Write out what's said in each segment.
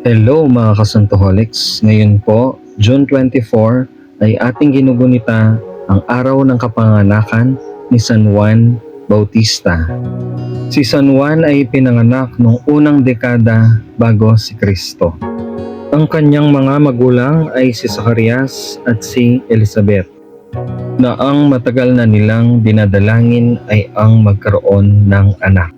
Hello mga kasantoholics. Ngayon po, June 24, ay ating ginugunita ang araw ng kapanganakan ni San Juan Bautista. Si San Juan ay pinanganak noong unang dekada bago si Kristo. Ang kanyang mga magulang ay si Zacarias at si Elizabeth na ang matagal na nilang dinadalangin ay ang magkaroon ng anak.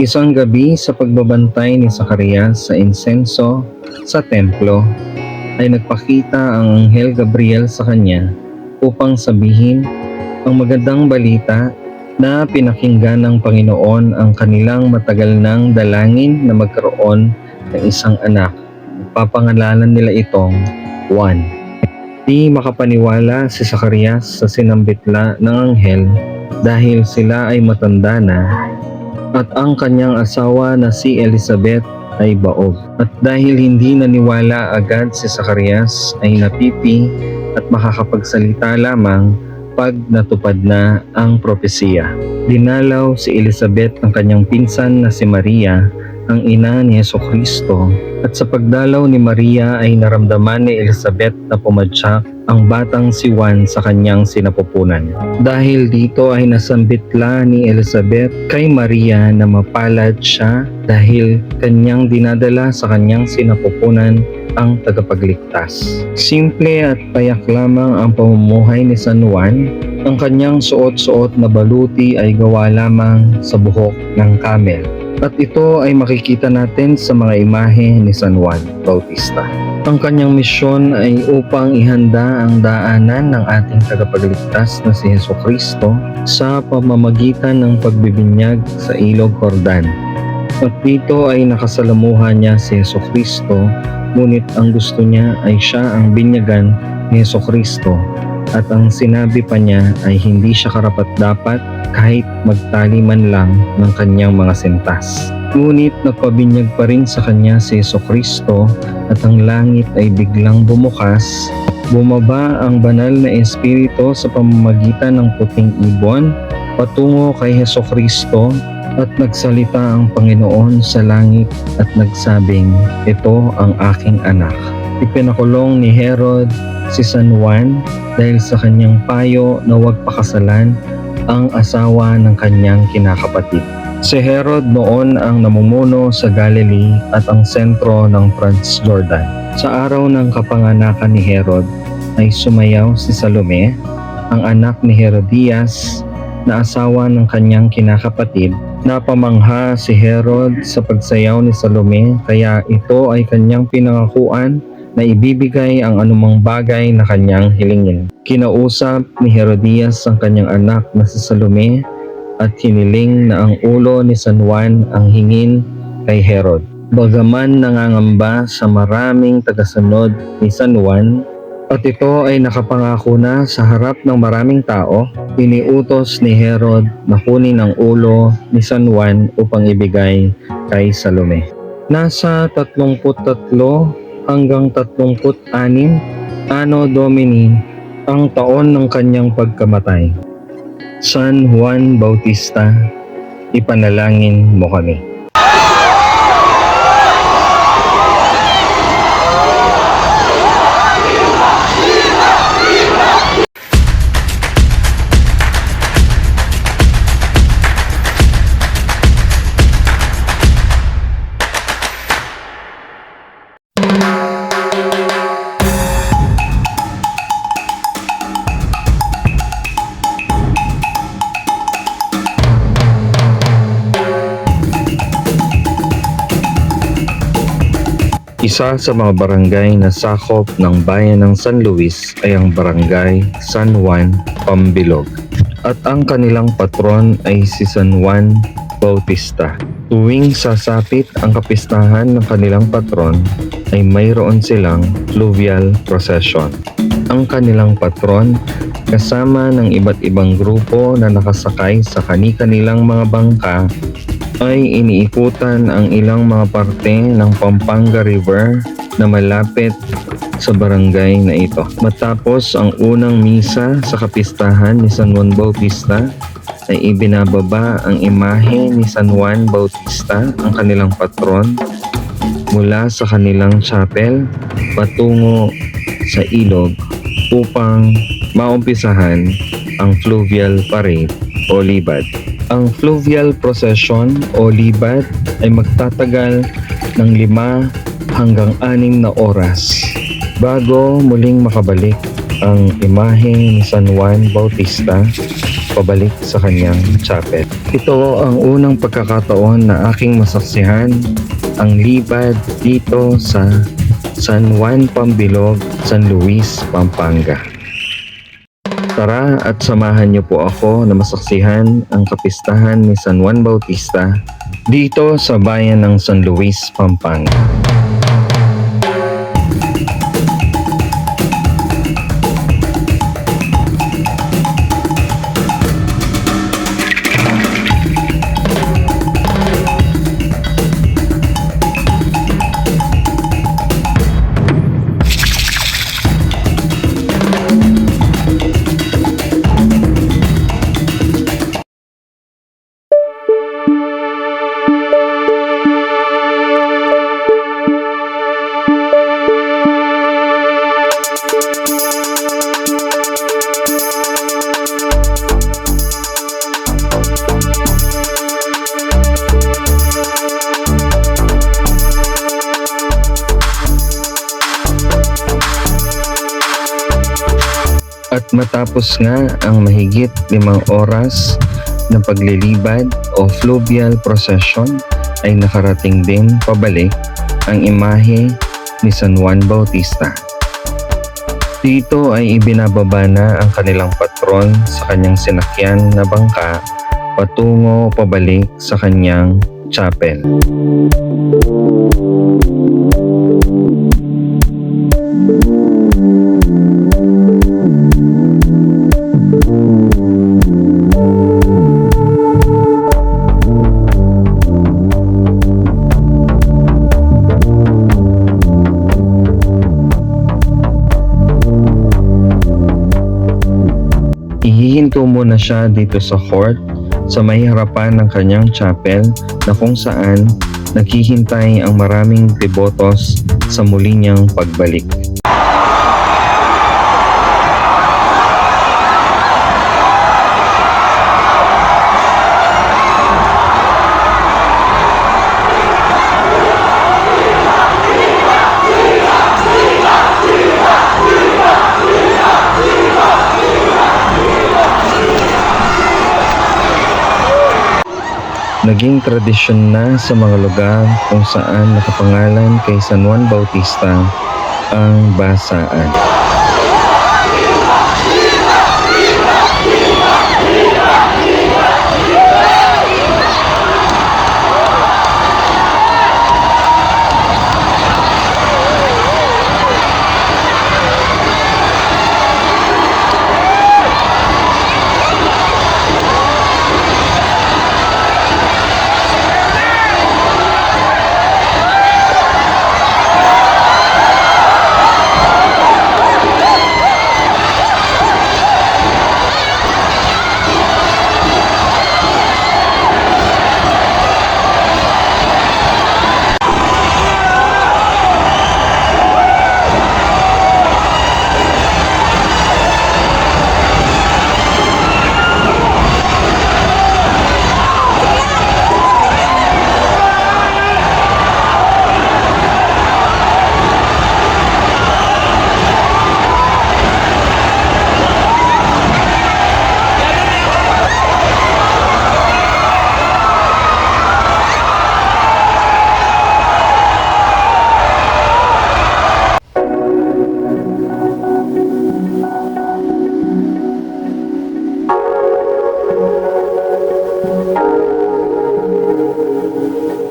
Isang gabi sa pagbabantay ni Zacarias sa insenso sa templo ay nagpakita ang Anghel Gabriel sa kanya upang sabihin ang magandang balita na pinakinggan ng Panginoon ang kanilang matagal nang dalangin na magkaroon ng isang anak. Papangalanan nila itong Juan. Di makapaniwala si Zacarias sa sinambitla ng anghel dahil sila ay matanda na at ang kanyang asawa na si Elizabeth ay baog. At dahil hindi naniwala agad si Zacarias ay napipi at makakapagsalita lamang pag natupad na ang propesiya. Dinalaw si Elizabeth ng kanyang pinsan na si Maria, ang ina ni Yeso Kristo, at sa pagdalaw ni Maria ay naramdaman ni Elizabeth na pumadyak ang batang si Juan sa kanyang sinapupunan. Dahil dito ay nasambitla ni Elizabeth kay Maria na mapalad siya dahil kanyang dinadala sa kanyang sinapupunan ang tagapagligtas. Simple at payak lamang ang pamumuhay ni San Juan. Ang kanyang suot-suot na baluti ay gawa lamang sa buhok ng camel. At ito ay makikita natin sa mga imahe ni San Juan Bautista. Ang kanyang misyon ay upang ihanda ang daanan ng ating tagapagligtas na si Yeso Kristo sa pamamagitan ng pagbibinyag sa ilog Jordan. At dito ay nakasalamuhan niya si Yeso Kristo, ngunit ang gusto niya ay siya ang binyagan ni Yeso Kristo at ang sinabi pa niya ay hindi siya karapat-dapat kahit magtali man lang ng kanyang mga sintas. Ngunit nagpabinyag pa rin sa kanya si Yeso Kristo at ang langit ay biglang bumukas. Bumaba ang banal na espiritu sa pamamagitan ng puting ibon patungo kay Heso Kristo at nagsalita ang Panginoon sa langit at nagsabing, Ito ang aking anak. Ipinakulong ni Herod si San Juan dahil sa kanyang payo na huwag pakasalan ang asawa ng kanyang kinakapatid. Si Herod noon ang namumuno sa Galilee at ang sentro ng Transjordan. Sa araw ng kapanganakan ni Herod ay sumayaw si Salome, ang anak ni Herodias na asawa ng kanyang kinakapatid. Napamangha si Herod sa pagsayaw ni Salome kaya ito ay kanyang pinangakuan na ibibigay ang anumang bagay na kanyang hilingin. Kinausap ni Herodias ang kanyang anak na si Salome at hiniling na ang ulo ni San Juan ang hingin kay Herod. Bagaman nangangamba sa maraming tagasunod ni San Juan at ito ay nakapangako na sa harap ng maraming tao, iniutos ni Herod na kunin ang ulo ni San Juan upang ibigay kay Salome. Nasa 33 hanggang 36 Anno Domini ang taon ng kanyang pagkamatay. San Juan Bautista, ipanalangin mo kami. Isa sa mga barangay na sakop ng bayan ng San Luis ay ang barangay San Juan, Pambilog. At ang kanilang patron ay si San Juan Bautista. Tuwing sasapit ang kapistahan ng kanilang patron ay mayroon silang fluvial procession. Ang kanilang patron kasama ng iba't ibang grupo na nakasakay sa kani-kanilang mga bangka ay iniikutan ang ilang mga parte ng Pampanga River na malapit sa barangay na ito. Matapos ang unang misa sa kapistahan ni San Juan Bautista, ay ibinababa ang imahe ni San Juan Bautista, ang kanilang patron, mula sa kanilang chapel patungo sa ilog upang maumpisahan ang fluvial parade o libad. Ang fluvial procession o libad ay magtatagal ng lima hanggang anim na oras bago muling makabalik ang imahe ni San Juan Bautista pabalik sa kanyang chapel. Ito ang unang pagkakataon na aking masaksihan ang libad dito sa San Juan Pambilog, San Luis, Pampanga. Tara at samahan niyo po ako na masaksihan ang kapistahan ni San Juan Bautista dito sa bayan ng San Luis, Pampanga. Matapos nga ang mahigit limang oras ng paglilibad o fluvial procession ay nakarating din pabalik ang imahe ni San Juan Bautista. Dito ay ibinababa na ang kanilang patron sa kanyang sinakyan na bangka patungo pabalik sa kanyang chapel. Ihihinto muna siya dito sa court sa may harapan ng kanyang chapel na kung saan naghihintay ang maraming devotos sa muli niyang pagbalik. Naging tradisyon na sa mga lugar kung saan nakapangalan kay San Juan Bautista ang basaan.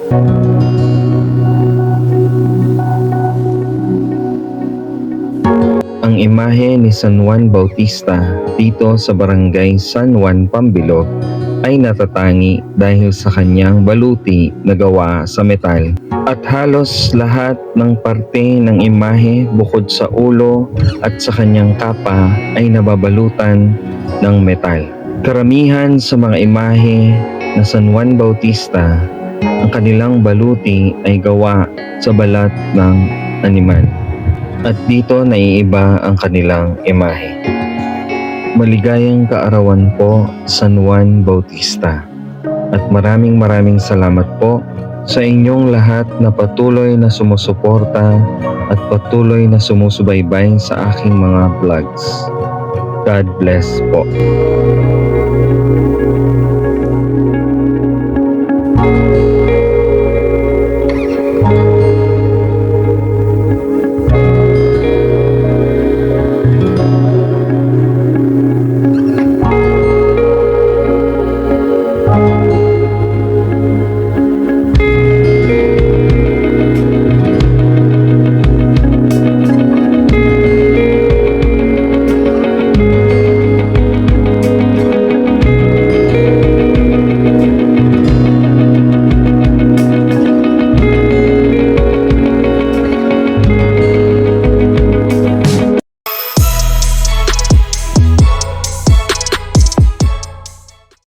Ang imahe ni San Juan Bautista dito sa barangay San Juan, Pambilog ay natatangi dahil sa kanyang baluti na gawa sa metal. At halos lahat ng parte ng imahe bukod sa ulo at sa kanyang kapa ay nababalutan ng metal. Karamihan sa mga imahe na San Juan Bautista ang kanilang baluti ay gawa sa balat ng animal. At dito naiiba ang kanilang imahe. Maligayang kaarawan po San Juan Bautista. At maraming maraming salamat po sa inyong lahat na patuloy na sumusuporta at patuloy na sumusubaybay sa aking mga vlogs. God bless po.